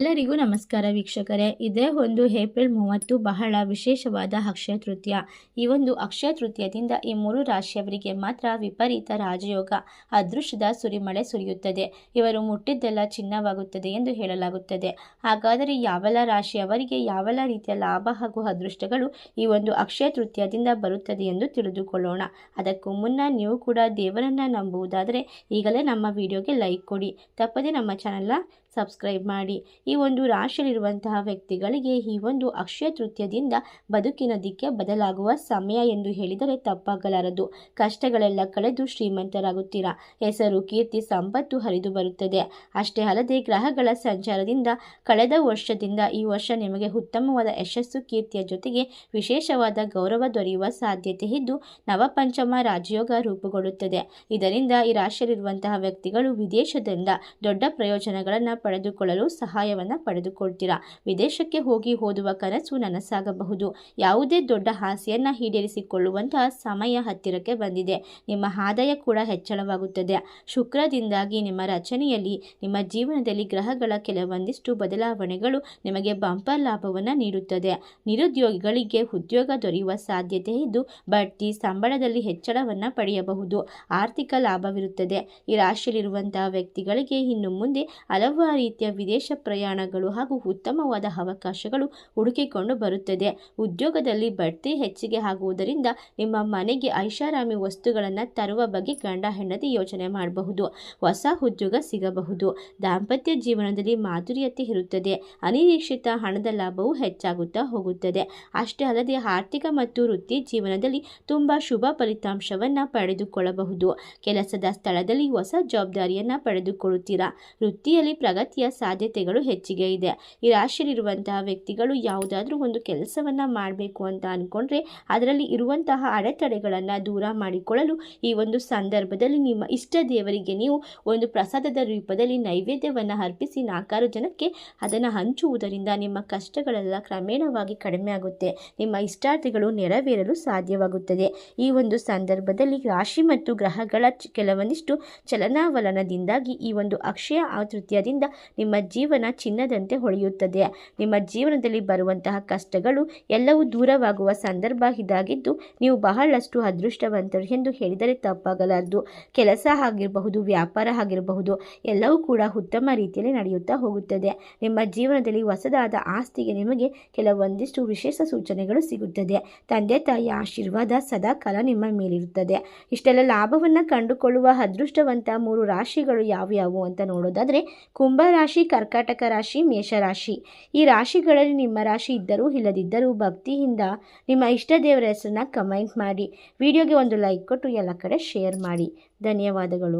ಎಲ್ಲರಿಗೂ ನಮಸ್ಕಾರ ವೀಕ್ಷಕರೇ. ಇದೇ ಒಂದು ಏಪ್ರಿಲ್ ಮೂವತ್ತು, ಬಹಳ ವಿಶೇಷವಾದ ಅಕ್ಷಯ ತೃತೀಯ. ಈ ಒಂದು ಅಕ್ಷಯ ತೃತೀಯದಿಂದ ಈ ಮೂರು ರಾಶಿಯವರಿಗೆ ಮಾತ್ರ ವಿಪರೀತ ರಾಜಯೋಗ, ಅದೃಷ್ಟದ ಸುರಿಮಳೆ ಸುರಿಯುತ್ತದೆ. ಇವರು ಮುಟ್ಟಿದ್ದೆಲ್ಲ ಚಿನ್ನವಾಗುತ್ತದೆ ಎಂದು ಹೇಳಲಾಗುತ್ತದೆ. ಹಾಗಾದರೆ ಯಾವೆಲ್ಲ ರಾಶಿಯವರಿಗೆ ಯಾವೆಲ್ಲ ರೀತಿಯ ಲಾಭ ಹಾಗೂ ಅದೃಷ್ಟಗಳು ಈ ಒಂದು ಅಕ್ಷಯ ತೃತೀಯದಿಂದ ಬರುತ್ತದೆ ಎಂದು ತಿಳಿದುಕೊಳ್ಳೋಣ. ಅದಕ್ಕೂ ಮುನ್ನ ನೀವು ಕೂಡ ದೇವರನ್ನ ನಂಬುವುದಾದರೆ ಈಗಲೇ ನಮ್ಮ ವಿಡಿಯೋಗೆ ಲೈಕ್ ಕೊಡಿ. ತಪ್ಪದೆ ನಮ್ಮ ಚಾನಲ್ನ ಸಬ್ಸ್ಕ್ರೈಬ್ ಮಾಡಿ. ಈ ಒಂದು ರಾಶಿಯಲ್ಲಿರುವಂತಹ ವ್ಯಕ್ತಿಗಳಿಗೆ ಈ ಒಂದು ಅಕ್ಷಯ ತೃತೀಯದಿಂದ ಬದುಕಿನ ದಿಕ್ಕೆ ಬದಲಾಗುವ ಸಮಯ ಎಂದು ಹೇಳಿದರೆ ತಪ್ಪಾಗಲಾರದು. ಕಷ್ಟಗಳೆಲ್ಲ ಕಳೆದು ಶ್ರೀಮಂತರಾಗುತ್ತೀರಾ? ಹೆಸರು, ಕೀರ್ತಿ, ಸಂಪತ್ತು ಹರಿದು ಬರುತ್ತದೆ. ಅಷ್ಟೇ ಅಲ್ಲದೆ ಗ್ರಹಗಳ ಸಂಚಾರದಿಂದ ಕಳೆದ ವರ್ಷದಿಂದ ಈ ವರ್ಷ ನಿಮಗೆ ಉತ್ತಮವಾದ ಯಶಸ್ಸು, ಕೀರ್ತಿಯ ಜೊತೆಗೆ ವಿಶೇಷವಾದ ಗೌರವ ದೊರೆಯುವ ಸಾಧ್ಯತೆ ಇದ್ದು ನವಪಂಚಮ ರಾಜಯೋಗ ರೂಪುಗೊಳ್ಳುತ್ತದೆ. ಇದರಿಂದ ಈ ರಾಶಿಯಲ್ಲಿರುವಂತಹ ವ್ಯಕ್ತಿಗಳು ವಿದೇಶದಿಂದ ದೊಡ್ಡ ಪ್ರಯೋಜನಗಳನ್ನು ಪಡೆದುಕೊಳ್ಳಲು ಸಹಾಯವನ್ನು ಪಡೆದುಕೊಳ್ತೀರಾ? ವಿದೇಶಕ್ಕೆ ಹೋಗಿ ಓದುವ ಕನಸು ನನಸಾಗಬಹುದು. ಯಾವುದೇ ದೊಡ್ಡ ಆಸೆಯನ್ನು ಈಡೇರಿಸಿಕೊಳ್ಳುವಂತಹ ಸಮಯ ಹತ್ತಿರಕ್ಕೆ ಬಂದಿದೆ. ನಿಮ್ಮ ಆದಾಯ ಕೂಡ ಹೆಚ್ಚಳವಾಗುತ್ತದೆ. ಶುಕ್ರದಿಂದಾಗಿ ನಿಮ್ಮ ರಚನೆಯಲ್ಲಿ, ನಿಮ್ಮ ಜೀವನದಲ್ಲಿ ಗ್ರಹಗಳ ಕೆಲವೊಂದಿಷ್ಟು ಬದಲಾವಣೆಗಳು ನಿಮಗೆ ಬಂಪರ್ ಲಾಭವನ್ನು ನೀಡುತ್ತದೆ. ನಿರುದ್ಯೋಗಿಗಳಿಗೆ ಉದ್ಯೋಗ ದೊರೆಯುವ ಸಾಧ್ಯತೆ ಇದ್ದು, ಬಡ್ತಿ ಸಂಬಳದಲ್ಲಿ ಹೆಚ್ಚಳವನ್ನು ಪಡೆಯಬಹುದು. ಆರ್ಥಿಕ ಲಾಭವಿರುತ್ತದೆ. ಈ ರಾಶಿಯಲ್ಲಿರುವಂತಹ ವ್ಯಕ್ತಿಗಳಿಗೆ ಇನ್ನು ಮುಂದೆ ಹಲವಾರು ರೀತಿಯ ವಿದೇಶ ಪ್ರಯಾಣಗಳು ಹಾಗೂ ಉತ್ತಮವಾದ ಅವಕಾಶಗಳು ಹುಡುಕಿಕೊಂಡು ಬರುತ್ತದೆ. ಉದ್ಯೋಗದಲ್ಲಿ ಬಡ್ತಿ ಹೆಚ್ಚಿಗೆ ಆಗುವುದರಿಂದ ನಿಮ್ಮ ಮನೆಗೆ ಐಷಾರಾಮಿ ವಸ್ತುಗಳನ್ನು ತರುವ ಬಗ್ಗೆ ಗಂಡ ಹೆಂಡತಿ ಯೋಚನೆ ಮಾಡಬಹುದು. ಹೊಸ ಉದ್ಯೋಗ ಸಿಗಬಹುದು. ದಾಂಪತ್ಯ ಜೀವನದಲ್ಲಿ ಮಾಧುರ್ಯತೆ ಇರುತ್ತದೆ. ಅನಿರೀಕ್ಷಿತ ಹಣದ ಲಾಭವು ಹೆಚ್ಚಾಗುತ್ತಾ ಹೋಗುತ್ತದೆ. ಅಷ್ಟೇ ಅಲ್ಲದೆ ಆರ್ಥಿಕ ಮತ್ತು ವೃತ್ತಿ ಜೀವನದಲ್ಲಿ ತುಂಬ ಶುಭ ಫಲಿತಾಂಶವನ್ನು ಪಡೆದುಕೊಳ್ಳಬಹುದು. ಕೆಲಸದ ಸ್ಥಳದಲ್ಲಿ ಹೊಸ ಜವಾಬ್ದಾರಿಯನ್ನು ಪಡೆದುಕೊಳ್ಳುತ್ತೀರಾ? ವೃತ್ತಿಯಲ್ಲಿ ಪ್ರಗತಿಯ ಸಾಧ್ಯತೆಗಳು ಹೆಚ್ಚಿಗೆ ಇದೆ. ಈ ರಾಶಿಯಲ್ಲಿರುವಂತಹ ವ್ಯಕ್ತಿಗಳು ಯಾವುದಾದ್ರೂ ಒಂದು ಕೆಲಸವನ್ನು ಮಾಡಬೇಕು ಅಂತ ಅಂದ್ಕೊಂಡ್ರೆ ಅದರಲ್ಲಿ ಇರುವಂತಹ ಅಡೆತಡೆಗಳನ್ನು ದೂರ ಮಾಡಿಕೊಳ್ಳಲು ಈ ಒಂದು ಸಂದರ್ಭದಲ್ಲಿ ನಿಮ್ಮ ಇಷ್ಟ ದೇವರಿಗೆ ನೀವು ಒಂದು ಪ್ರಸಾದದ ರೂಪದಲ್ಲಿ ನೈವೇದ್ಯವನ್ನು ಅರ್ಪಿಸಿ ನಾಲ್ಕಾರು ಜನಕ್ಕೆ ಅದನ್ನು ಹಂಚುವುದರಿಂದ ನಿಮ್ಮ ಕಷ್ಟಗಳೆಲ್ಲ ಕ್ರಮೇಣವಾಗಿ ಕಡಿಮೆ ಆಗುತ್ತೆ. ನಿಮ್ಮ ಇಷ್ಟಾರ್ಥಿಗಳು ನೆರವೇರಲು ಸಾಧ್ಯವಾಗುತ್ತದೆ. ಈ ಒಂದು ಸಂದರ್ಭದಲ್ಲಿ ರಾಶಿ ಮತ್ತು ಗ್ರಹಗಳ ಕೆಲವೊಂದಿಷ್ಟು ಚಲನಾವಲನದಿಂದಾಗಿ ಈ ಒಂದು ಅಕ್ಷಯ ತೃತೀಯದಿಂದ ನಿಮ್ಮ ಜೀವನ ಚಿನ್ನದಂತೆ ಹೊಳೆಯುತ್ತದೆ. ನಿಮ್ಮ ಜೀವನದಲ್ಲಿ ಬರುವಂತಹ ಕಷ್ಟಗಳು ಎಲ್ಲವೂ ದೂರವಾಗುವ ಸಂದರ್ಭ ಇದಾಗಿದ್ದು, ನೀವು ಬಹಳಷ್ಟು ಅದೃಷ್ಟವಂತರು ಎಂದು ಹೇಳಿದರೆ ತಪ್ಪಾಗಲಾರದು. ಕೆಲಸ ಆಗಿರಬಹುದು, ವ್ಯಾಪಾರ ಆಗಿರಬಹುದು, ಎಲ್ಲವೂ ಕೂಡ ಉತ್ತಮ ರೀತಿಯಲ್ಲಿ ನಡೆಯುತ್ತಾ ಹೋಗುತ್ತದೆ. ನಿಮ್ಮ ಜೀವನದಲ್ಲಿ ಹೊಸದಾದ ಆಸ್ತಿಗೆ ನಿಮಗೆ ಕೆಲವೊಂದಿಷ್ಟು ವಿಶೇಷ ಸೂಚನೆಗಳು ಸಿಗುತ್ತದೆ. ತಂದೆ ತಾಯಿಯ ಆಶೀರ್ವಾದ ಸದಾ ಕಾಲ ನಿಮ್ಮ ಮೇಲಿರುತ್ತದೆ. ಇಷ್ಟೆಲ್ಲ ಲಾಭವನ್ನು ಕಂಡುಕೊಳ್ಳುವ ಅದೃಷ್ಟವಂತ ಮೂರು ರಾಶಿಗಳು ಯಾವ್ಯಾವು ಅಂತ ನೋಡೋದಾದರೆ ಕುಂಭರಾಶಿ ಕರ್ಕಾಟಕ ರಾಶಿ ಮೇಷರಾಶಿ ಈ ರಾಶಿಗಳಲ್ಲಿ ನಿಮ್ಮ ರಾಶಿ ಇದ್ದರೂ ಇಲ್ಲದಿದ್ದರೂ ಭಕ್ತಿಯಿಂದ ನಿಮ್ಮ ಇಷ್ಟ ದೇವರ ಹೆಸರನ್ನ ಕಮೆಂಟ್ ಮಾಡಿ. ವಿಡಿಯೋಗೆ ಒಂದು ಲೈಕ್ ಕೊಟ್ಟು ಎಲ್ಲ ಕಡೆ ಶೇರ್ ಮಾಡಿ. ಧನ್ಯವಾದಗಳು.